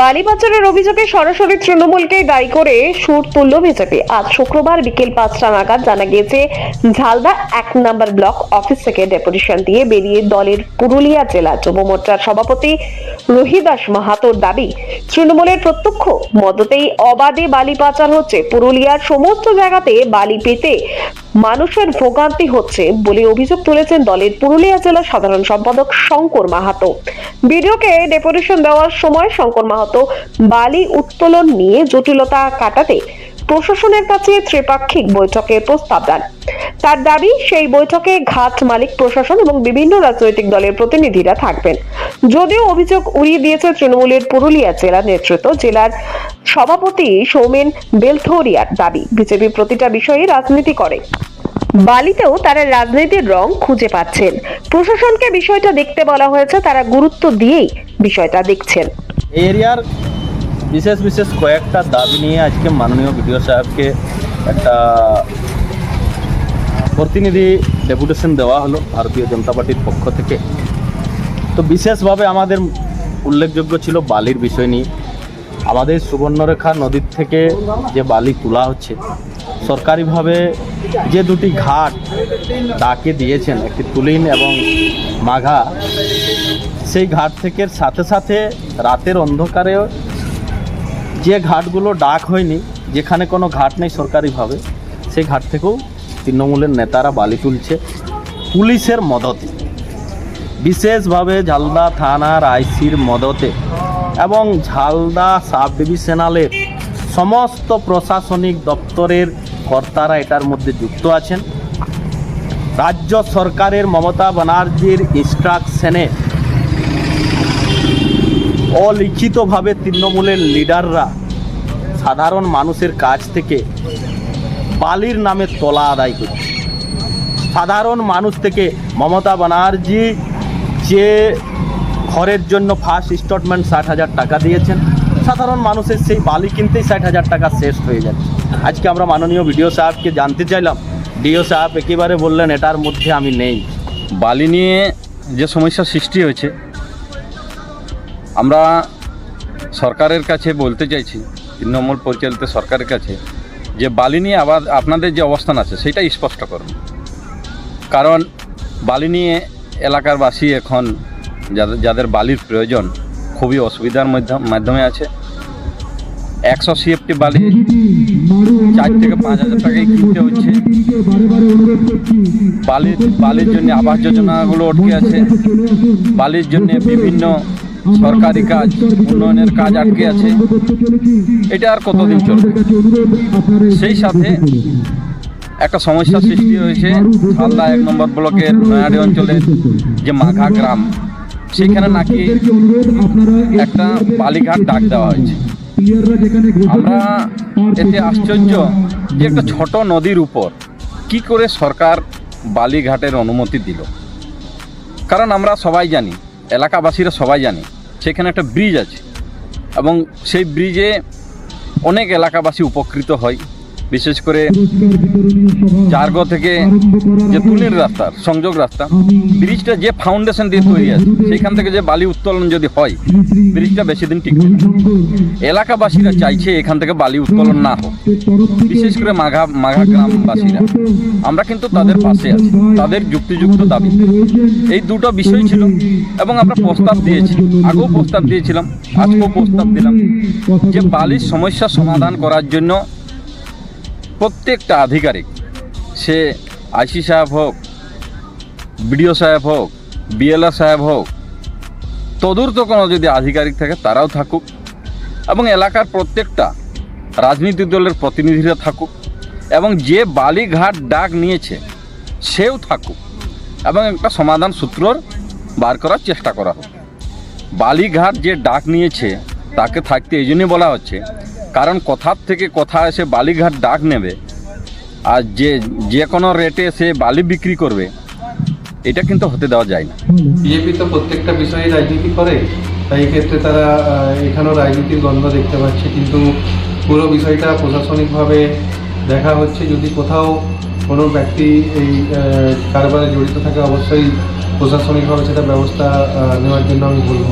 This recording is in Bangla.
বালি পাচারের অভিযোগে সরাসরি তৃণমূলকেই দায়ী করে সুর তুলল বিজেপি। আজ শুক্রবার বিকেল পাঁচটা নাগাদ জানা গিয়েছে, ঝালদা এক নম্বর ব্লক অফিস থেকে ডেপুটেশন দিয়ে বেরিয়ে দলের পুরুলিয়া জেলা যুব মোর্চার সভাপতি রোহিদাস মাহাতোর দাবি, তৃণমূলের প্রত্যক্ষ মদতেই অবাধে বালি পাচার হচ্ছে পুরুলিয়ার সমস্ত জায়গাতে বালি পেতে মানুষের ভোগান্তি হচ্ছে বলে অভিযোগ তুলেছেন দলের পুরুলিয়া জেলা সাধারণ সম্পাদক শঙ্কর মাহাতো। ভিডিওকে ডেপুটেশন দেওয়ার সময় শঙ্কর মাহাতো বালি উত্তোলন নিয়ে জটিলতা কাটাতে প্রশাসনের কাছে ত্রিপাক্ষিক বৈঠকের প্রস্তাব দেন। তার দাবি, সেই বৈঠকে ঘাট মালিক প্রশাসন এবং বিভিন্ন রাজনৈতিক দলের প্রতিনিধিরা থাকবেন। যদিও অভিযোগ উড়িয়ে দিয়েছে তৃণমূলের পুরুলিয়া জেলা নেতৃত্ব, জেলার সভাপতি সৌমেন বেলথরিয়ার দাবি। বিজেপি প্রতিটা বিষয়ে রাজনীতি করে। বালিতেও তারা রাজনীতির রং খুঁজে পাচ্ছেন। প্রশাসনকে বিষয়টা দেখতে বলা হয়েছে, তারা গুরুত্ব দিয়েই বিষয়টা দেখছেন। এরিয়ার বিশেষ বিশেষ কয়েকটা দাবি নিয়ে আজকে মাননীয় বিডিও সাহেবকে একটা প্রতিনিধি ডেপুটেশন দেওয়া হলো ভারতীয় জনতা পার্টির পক্ষ থেকে। তো বিশেষভাবে আমাদের উল্লেখযোগ্য ছিল বালির বিষয় নিয়ে। আমাদের সুবর্ণরেখা নদীর থেকে যে বালি তোলা হচ্ছে, সরকারিভাবে যে দুটি ঘাট ডাকে দিয়েছেন, একটি তুলিন এবং মাঘা, সেই ঘাট থেকে সাথে সাথে রাতের অন্ধকারে যে ঘাটগুলো ডাক হয়নি, যেখানে কোনো ঘাট নেই সরকারিভাবে, সেই ঘাট থেকেও তৃণমূলের নেতারা বালি তুলছে পুলিশের মদতে। বিশেষভাবে ঝালদা থানার আইসির মদতে এবং ঝালদা সাব ডিভিশনালের সমস্ত প্রশাসনিক দপ্তরের কর্তারা এটার মধ্যে যুক্ত আছেন। রাজ্য সরকারের মমতা ব্যানার্জির ইনস্ট্রাকশনে অলিখিতভাবে তৃণমূলের লিডাররা সাধারণ মানুষের কাছ থেকে বালির নামে তলা আদায় করছে। সাধারণ মানুষ থেকে মমতা ব্যানার্জি যে ঘরের জন্য ফার্স্ট ইনস্টলমেন্ট ষাট হাজার টাকা দিয়েছেন, সাধারণ মানুষের সেই বালি কিনতেই ষাট হাজার টাকা শেষ হয়ে যাচ্ছে। আজকে আমরা মাননীয় বিডিও সাহেবকে জানতে চাইলাম। ডিও সাহেব একেবারে বললেন, এটার মধ্যে আমি নেই। বালি নিয়ে যে সমস্যা সৃষ্টি হয়েছে, আমরা সরকারের কাছে বলতে চাইছি, তৃণমূল পরিচালিত সরকারের কাছে, যে বালি নিয়ে আবার আপনাদের যে অবস্থান আছে, সেটা স্পষ্ট করুন। কারণ বালি নিয়ে এলাকার বাসী এখন যাদের যাদের বালির প্রয়োজন খুবই অসুবিধার মধ্যে মাধ্যমে আছে। একশো সিএফটি বালি চার থেকে পাঁচ হাজার টাকায় কিনতে হচ্ছে। বালির বালির জন্য আবাস যোজনাগুলো আটকে আছে। বালির জন্য বিভিন্ন সরকারি কাজ, উন্নয়নের কাজ আটকে আছে। এটা আর কতদিন চলবে? সেই সাথে একটা সমস্যা সৃষ্টি হয়েছে। হালদা এক নম্বর ব্লকের নয়াডি অঞ্চলের যে মাঘা গ্রাম, সেখানে নাকি একটা বালিঘাট ডাক দেওয়া হয়েছে। আমরা এতে আশ্চর্য যে একটা ছোট নদীর উপর কি করে সরকার বালিঘাটের অনুমতি দিল। কারণ আমরা সবাই জানি এলাকাবাসীরা সবাই জানি সেখানে একটা ব্রিজ আছে। এবং সেই ব্রিজে অনেক এলাকাবাসী উপকৃত হয়। বিশেষ করে জার্গ থেকে যে তুলির রাস্তার সংযোগ রাস্তা, ব্রিজটা যে ফাউন্ডেশন দিয়ে তৈরি আছে, সেখান থেকে যে বালি উত্তোলন যদি হয়, ব্রিজটা বেশি দিন টিকবে এলাকাবাসীরা চাইছে এখান থেকে বালি উত্তোলন না হোক। বিশেষ করে মাঘা মাঘা গ্রামবাসীরা। আমরা কিন্তু তাদের পাশে আছি, তাদের যুক্তিযুক্ত দাবি। এই দুটো বিষয় ছিল এবং আমরা প্রস্তাব দিয়েছি, আগেও প্রস্তাব দিয়েছিলাম, আজকেও প্রস্তাব দিলাম যে বালির সমস্যা সমাধান করার জন্য প্রত্যেকটা আধিকারিক, সে আইসি সাহেব হোক, বিডিও সাহেব হোক, বিএলআর সাহেব হোক, তদূর্ত কোনো যদি আধিকারিক থাকে তারাও থাকুক এবং এলাকার প্রত্যেকটা রাজনৈতিক দলের প্রতিনিধিরা থাকুক এবং যে বালিঘাট ডাক নিয়েছে সেও থাকুক এবং একটা সমাধান সূত্রর বার করার চেষ্টা করা হোক। বালিঘাট যে ডাক নিয়েছে তাকে থাকতে এই জন্যই বলা হচ্ছে কারণ কোথার থেকে কোথা এসে বালিঘাট ডাক নেবে আর যে যে কোনো রেটে সে বালি বিক্রি করবে, এটা কিন্তু হতে দেওয়া যায় না। বিজেপি তো প্রত্যেকটা বিষয়ে রাজনীতি করে, তাই ক্ষেত্রে তারা এখানেও রাজনীতির গন্ধ দেখতে পাচ্ছে। কিন্তু পুরো বিষয়টা প্রশাসনিকভাবে দেখা হচ্ছে। যদি কোথাও কোনো ব্যক্তি এই কারবারে জড়িত থাকে, অবশ্যই প্রশাসনিকভাবে সেটা ব্যবস্থা নেওয়ার জন্য আমি বলব।